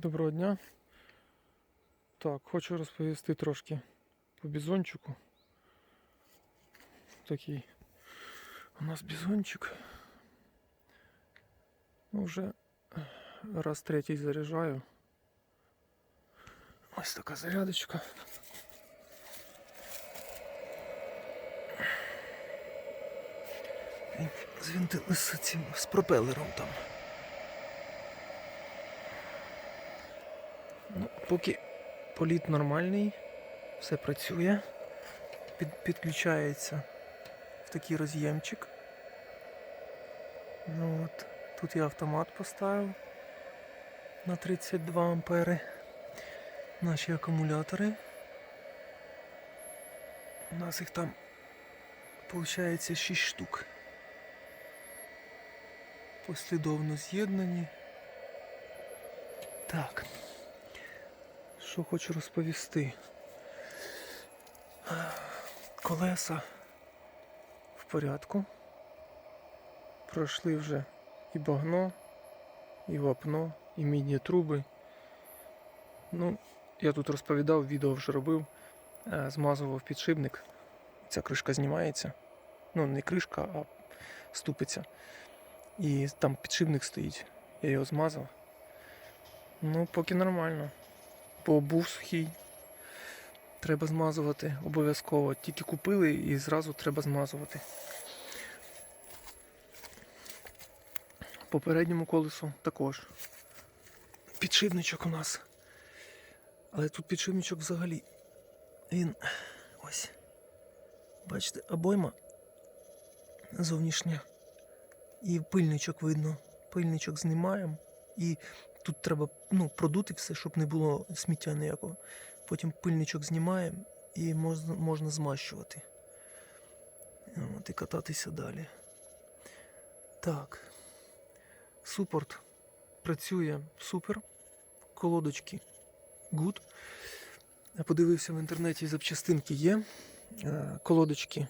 Доброго дня. Так, хочу розповісти трошки по бізончику. Такий у нас бізончик. Ну, вже раз третій заряджаю. Ось така зарядочка. Він з цим з пропелером там. Поки політ нормальний, все працює. Під, підключається в такий роз'ємчик. Ну, от. Тут я автомат поставив на 32 ампери. Наші акумулятори. У нас їх там виходить 6 штук. Послідовно з'єднані. Так. Що хочу розповісти. Колеса в порядку. Пройшли вже і багно, і вапно, і мідні труби. Ну, я тут розповідав, відео вже робив, е, змазував підшипник. Ця кришка знімається. Ну, не кришка, а ступиця. І там підшипник стоїть. Я його змазав. Ну, поки нормально. Бо був сухий. Треба змазувати обов'язково. Тільки купили і зразу треба змазувати. По передньому колесу також. Підшипничок у нас. Але тут підшипничок взагалі. Він ось. Бачите, обойма зовнішня. І пильничок видно. Пильничок знімаємо. І тут треба ну, продути все, щоб не було сміття ніякого. Потім пильничок знімаємо і можна, можна змащувати. От, і кататися далі. Так. Супорт працює супер. Колодочки good. Я подивився в інтернеті запчастинки є. Е, Колодочки.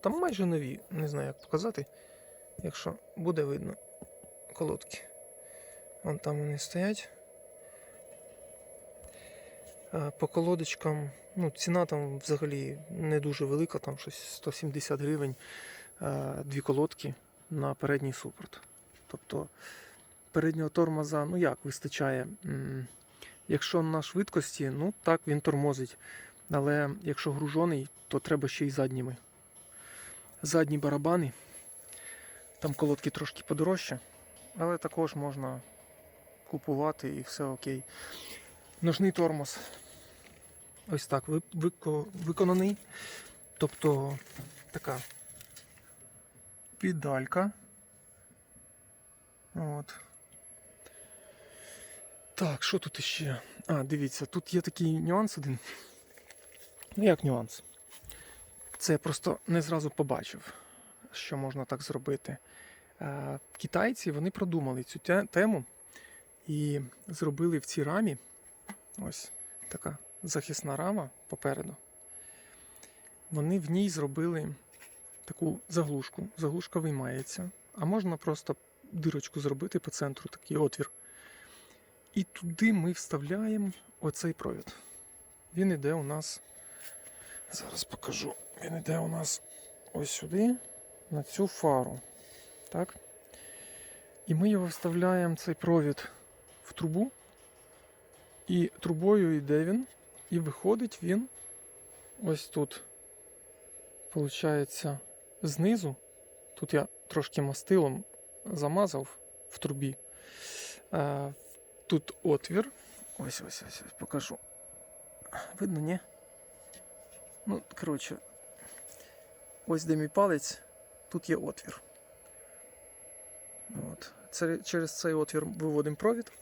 Там майже нові, не знаю як показати. Якщо буде видно колодки. Вон там вони стоять. По колодочкам, ну, ціна там взагалі не дуже велика, там щось 170 гривень, дві колодки на передній супорт. Тобто переднього тормоза, ну як вистачає. Якщо на швидкості, ну так він тормозить. Але якщо гружений, то треба ще й задніми. Задні барабани. Там колодки трошки подорожче, але також можна купувати і все окей. Ножний тормоз. Ось так виконаний. Тобто така педалька. От. Так, що тут іще? А, дивіться, тут є такий нюанс один. Ну як нюанс? Це я просто не зразу побачив, що можна так зробити. Е, Китайці вони продумали цю тему і зробили в цій рамі ось така захисна рама попереду. Вони в ній зробили таку заглушку. Заглушка виймається, а можна просто дирочку зробити по центру, такий отвір. І туди ми вставляємо оцей провід. Він іде у нас. Зараз покажу. Він іде у нас ось сюди, на цю фару. Так? І ми його вставляємо цей провід в трубу. І трубою йде він, і виходить він ось тут. Получається, знизу. Тут я трошки мастилом замазав в трубі. Е, Тут отвір. Ось ось ось ось покажу. Видно, ні? Ну, коротше, ось де мій палець, тут є отвір. От. Через цей отвір виводимо провід.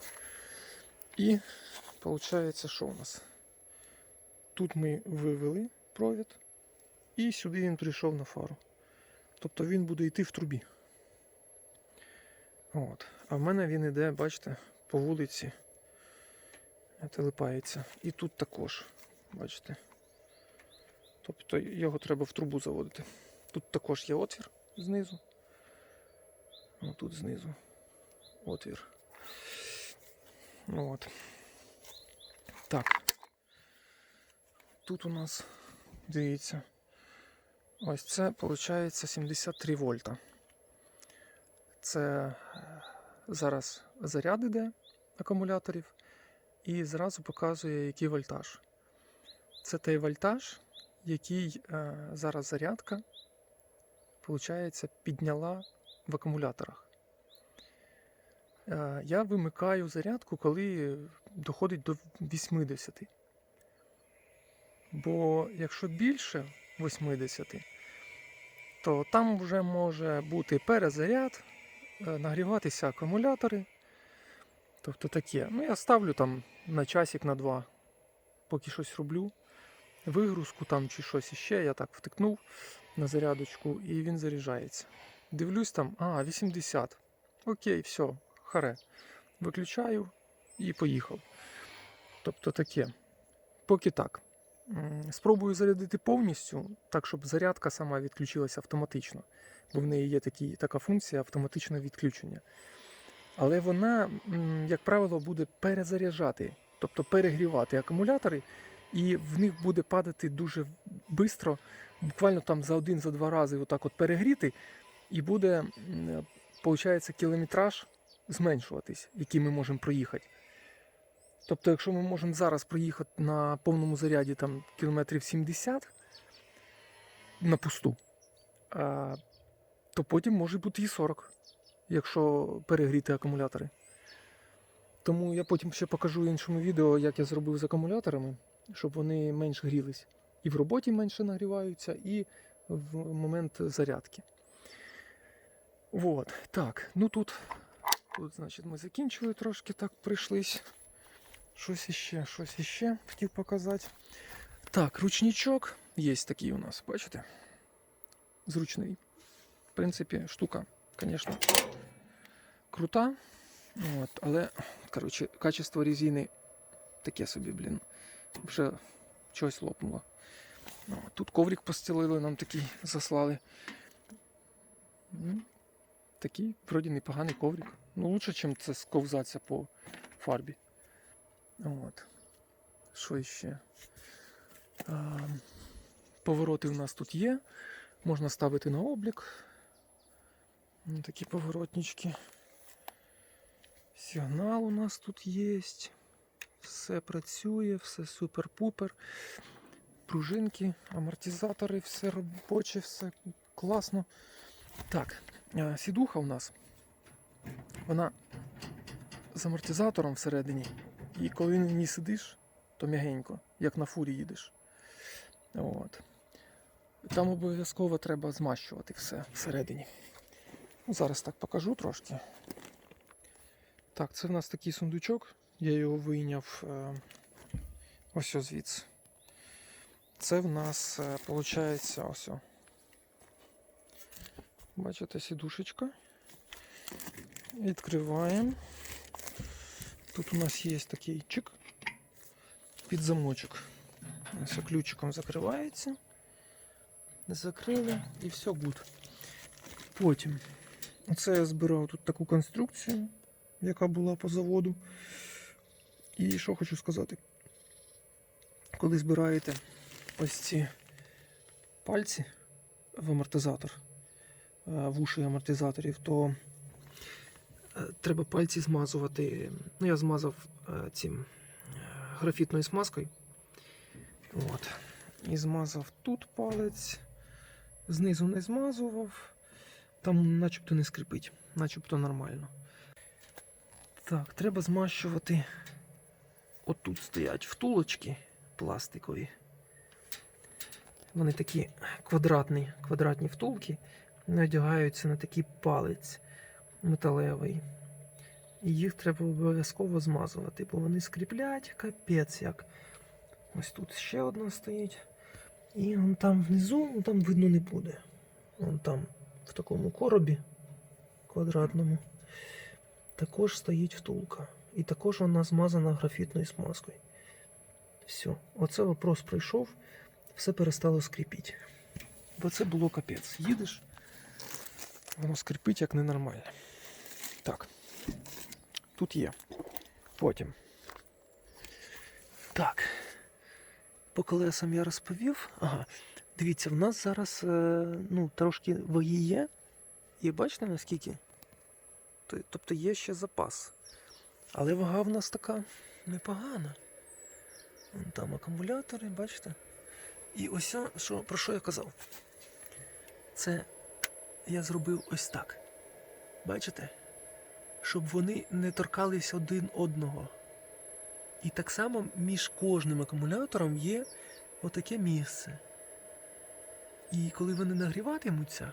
І виходить, що у нас? Тут ми вивели провід, і сюди він прийшов на фару. Тобто він буде йти в трубі. От. А в мене він іде, бачите, по вулиці. Телепається. І тут також, бачите. Тобто його треба в трубу заводити. Тут також є отвір знизу. Тут знизу отвір. От. Так. Тут у нас, дивіться, ось це виходить 73 вольта. Це е, зараз заряд іде акумуляторів і зразу показує, який вольтаж. Це той вольтаж, який е, зараз зарядка, виходить, підняла в акумуляторах. Е, я вимикаю зарядку, коли доходить до 80. Бо якщо більше 80, то там вже може бути перезаряд, е, нагріватися акумулятори. Тобто таке. Ну, я ставлю там на часик на два, поки щось роблю. Вигрузку там чи щось іще, я так втикнув на зарядочку і він заряджається. Дивлюсь там, а, 80. Окей, все, харе. Виключаю і поїхав. Тобто таке. Поки так. Спробую зарядити повністю, так, щоб зарядка сама відключилася автоматично. Бо в неї є такі, така функція автоматичного відключення. Але вона, як правило, буде перезаряджати, тобто перегрівати акумулятори, і в них буде падати дуже швидко, буквально там за один, за два рази отак от перегріти, і буде, виходить, кілометраж зменшуватись, який ми можемо проїхати. Тобто, якщо ми можемо зараз проїхати на повному заряді там, кілометрів 70 на пусту, то потім може бути і 40, якщо перегріти акумулятори. Тому я потім ще покажу в іншому відео, як я зробив з акумуляторами, щоб вони менш грілись. І в роботі менше нагріваються, і в момент зарядки. Вот, так, ну тут, тут, значить, ми закінчили трошки так прийшлись. Щось іще, щось іще хотів показати. Так, ручничок є такий у нас, бачите? Зручний. В принципі, штука, звісно, крута. От, але, коротше, качество резини таке собі, блін. Вже щось лопнуло. Тут коврик постелили, нам такий заслали. Такий, вроді, непоганий коврик. Ну, лучше, ніж це сковзатися по фарбі. От. Що ще? А, повороти у нас тут є. Можна ставити на облік. Ну, Такі поворотнички. Сигнал у нас тут є. Все працює, все супер-пупер. Пружинки, амортизатори, все робоче, все класно. Так, сідуха у нас. Вона з амортизатором всередині. І коли на ній сидиш, то м'ягенько, як на фурі їдеш. От. Там обов'язково треба змащувати все всередині. Ну, зараз так покажу трошки. Так, це в нас такий сундучок. Я його вийняв е, ось ось звідси. Це в нас виходить ось. Бачите, сідушечка. Відкриваємо. Тут у нас є такий чик під замочок. Ось ключиком закривається. Закрили і все гуд. Потім оце я збирав тут таку конструкцію, яка була по заводу. І що хочу сказати, коли збираєте ось ці пальці в амортизатор, е, в уші амортизаторів, то е, треба пальці змазувати. Ну, я змазав е, цим графітною смазкою. От. І змазав тут палець, знизу не змазував, там начебто не скрипить, начебто нормально. Так, треба змащувати. Отут стоять втулочки пластикові. Вони такі квадратні, квадратні втулки, вони одягаються на такий палець металевий. І їх треба обов'язково змазувати, бо вони скріплять капець як. Ось тут ще одна стоїть. І вон там внизу, ну, там видно не буде. Вон там, в такому коробі квадратному, також стоїть втулка. І також вона змазана графітною смазкою. Все, оце вопрос пройшов, все перестало скріпіти. Бо це було капець. Їдеш, воно скрипить як ненормальне. Так, тут є. Потім. Так. По колесам я розповів. Ага. Дивіться, в нас зараз е, ну, трошки ваги є. І бачите наскільки? Тобто є ще запас. Але вага в нас така непогана. Вон там акумулятори, бачите? І ось що, про що я казав? Це я зробив ось так. Бачите? Щоб вони не торкались один одного. І так само між кожним акумулятором є отаке місце. І коли вони нагріватимуться,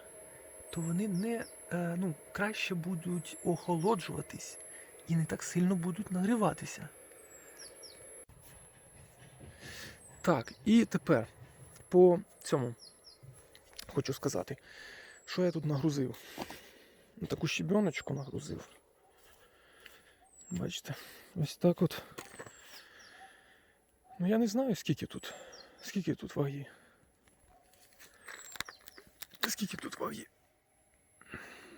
то вони не е, ну, краще будуть охолоджуватись і не так сильно будуть нагріватися. Так, і тепер по цьому хочу сказати, що я тут нагрузив. Ну, Таку щебеночку нагрузив. Бачите, ось так от. Ну я не знаю, скільки тут. Скільки тут ваги. Скільки тут ваги?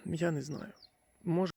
Я не знаю. Може.